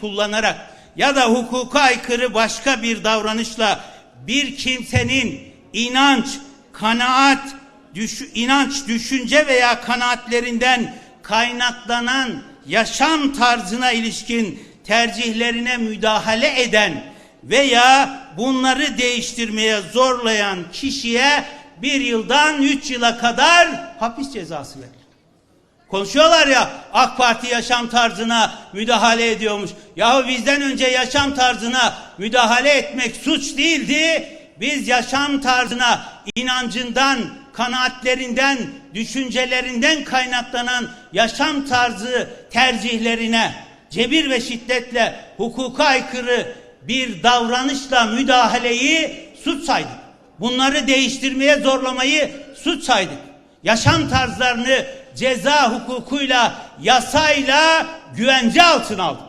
kullanarak ya da hukuka aykırı başka bir davranışla bir kimsenin inanç, kanaat, düş, inanç, düşünce veya kanaatlerinden kaynaklanan yaşam tarzına ilişkin tercihlerine müdahale eden veya bunları değiştirmeye zorlayan kişiye bir yıldan üç yıla kadar hapis cezası verilir. Konuşuyorlar ya AK Parti yaşam tarzına müdahale ediyormuş. Yahu bizden önce yaşam tarzına müdahale etmek suç değildi. Biz yaşam tarzına inancından, kanaatlerinden, düşüncelerinden kaynaklanan yaşam tarzı tercihlerine cebir ve şiddetle hukuka aykırı bir davranışla müdahaleyi suç saydık. Bunları değiştirmeye zorlamayı suç saydık. Yaşam tarzlarını ceza hukukuyla, yasayla güvence altına aldık.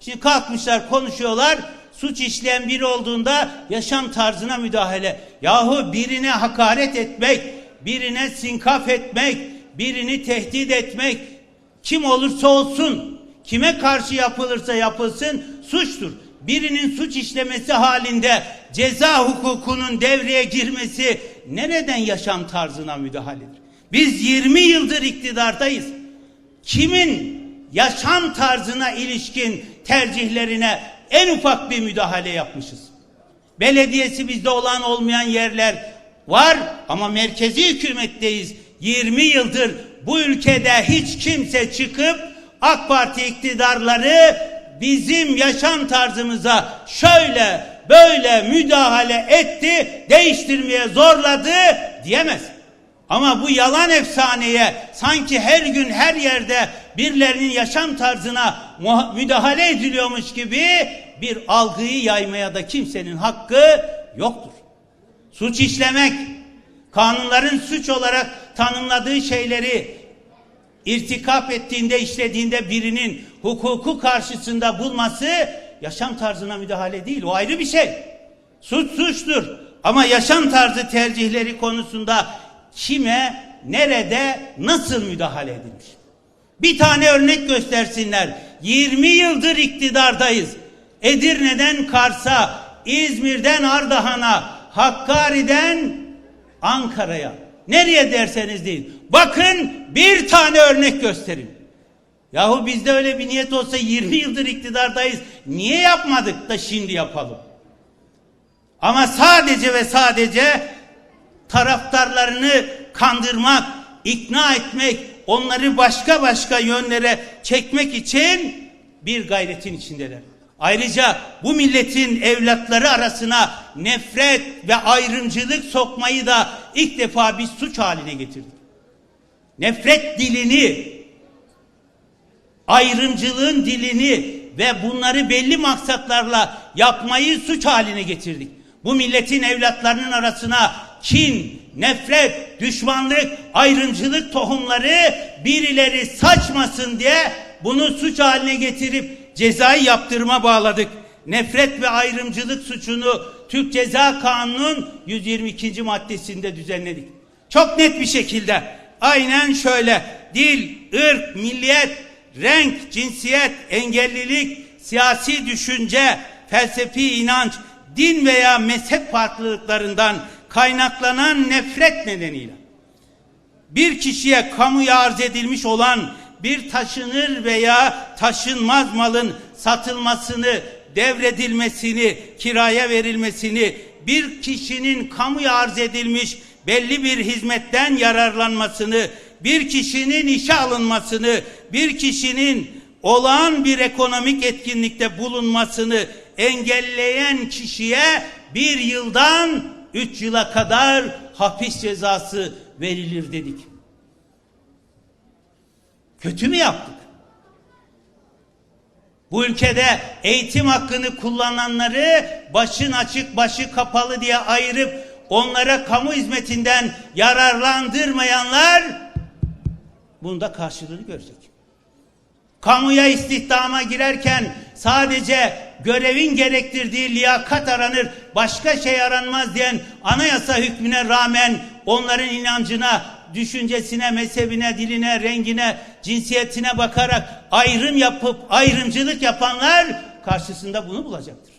Şimdi kalkmışlar konuşuyorlar. Suç işleyen biri olduğunda yaşam tarzına müdahale. Yahu birine hakaret etmek, birine sinkaf etmek, birini tehdit etmek kim olursa olsun, kime karşı yapılırsa yapılsın suçtur. Birinin suç işlemesi halinde ceza hukukunun devreye girmesi nereden yaşam tarzına müdahaledir? Biz 20 yıldır iktidardayız. Kimin yaşam tarzına ilişkin tercihlerine en ufak bir müdahale yapmışız? Belediyesi bizde olan olmayan yerler var ama merkezi hükümetteyiz. 20 yıldır bu ülkede hiç kimse çıkıp AK Parti iktidarları bizim yaşam tarzımıza şöyle böyle müdahale etti, değiştirmeye zorladı diyemez. Ama bu yalan efsaneye sanki her gün her yerde birilerinin yaşam tarzına müdahale ediliyormuş gibi bir algıyı yaymaya da kimsenin hakkı yoktur. Suç işlemek, kanunların suç olarak tanımladığı şeyleri irtikap ettiğinde, işlediğinde birinin hukuku karşısında bulması yaşam tarzına müdahale değil. O ayrı bir şey. Suç suçtur. Ama yaşam tarzı tercihleri konusunda kime, nerede, nasıl müdahale edilmiş? Bir tane örnek göstersinler. 20 yıldır iktidardayız. Edirne'den Kars'a, İzmir'den Ardahan'a, Hakkari'den Ankara'ya. Nereye derseniz deyin. Bakın bir tane örnek gösterin. Yahu bizde öyle bir niyet olsa 20 yıldır iktidardayız. Niye yapmadık da şimdi yapalım? Ama sadece ve sadece taraftarlarını kandırmak, ikna etmek, onları başka başka yönlere çekmek için bir gayretin içindeler. Ayrıca bu milletin evlatları arasına nefret ve ayrımcılık sokmayı da ilk defa biz suç haline getirdik. Nefret dilini, ayrımcılığın dilini ve bunları belli maksatlarla yapmayı suç haline getirdik. Bu milletin evlatlarının arasına kin, nefret, düşmanlık, ayrımcılık tohumları birileri saçmasın diye bunu suç haline getirip cezai yaptırıma bağladık. Nefret ve ayrımcılık suçunu Türk Ceza Kanunu'nun 122. maddesinde düzenledik. Çok net bir şekilde aynen şöyle dil, ırk, milliyet, renk, cinsiyet, engellilik, siyasi düşünce, felsefi inanç, din veya mezhep farklılıklarından kaynaklanan nefret nedeniyle. Bir kişiye kamuya arz edilmiş olan bir taşınır veya taşınmaz malın satılmasını, devredilmesini, kiraya verilmesini, bir kişinin kamuya arz edilmiş belli bir hizmetten yararlanmasını, bir kişinin işe alınmasını, bir kişinin olağan bir ekonomik etkinlikte bulunmasını engelleyen kişiye bir yıldan üç yıla kadar hapis cezası verilir dedik. Kötü mü yaptık? Bu ülkede eğitim hakkını kullananları başın açık başı kapalı diye ayırıp onlara kamu hizmetinden yararlandırmayanlar bunda karşılığını görecek. Kamuya istihdama girerken sadece görevin gerektirdiği liyakat aranır, başka şey aranmaz diyen anayasa hükmüne rağmen onların inancına, düşüncesine, mezhebine, diline, rengine cinsiyetine bakarak ayrım yapıp ayrımcılık yapanlar karşısında bunu bulacaktır.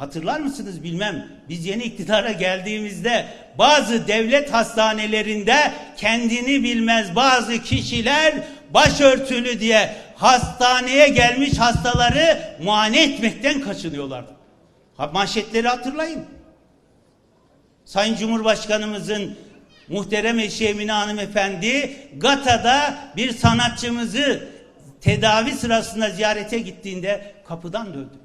Hatırlar mısınız bilmem. Biz yeni iktidara geldiğimizde bazı devlet hastanelerinde kendini bilmez bazı kişiler başörtülü diye hastaneye gelmiş hastaları muayene etmekten kaçınıyorlardı. Ha, manşetleri hatırlayın. Sayın Cumhurbaşkanımızın muhterem eşi Emine hanımefendi Gata'da bir sanatçımızı tedavi sırasında ziyarete gittiğinde kapıdan döndü.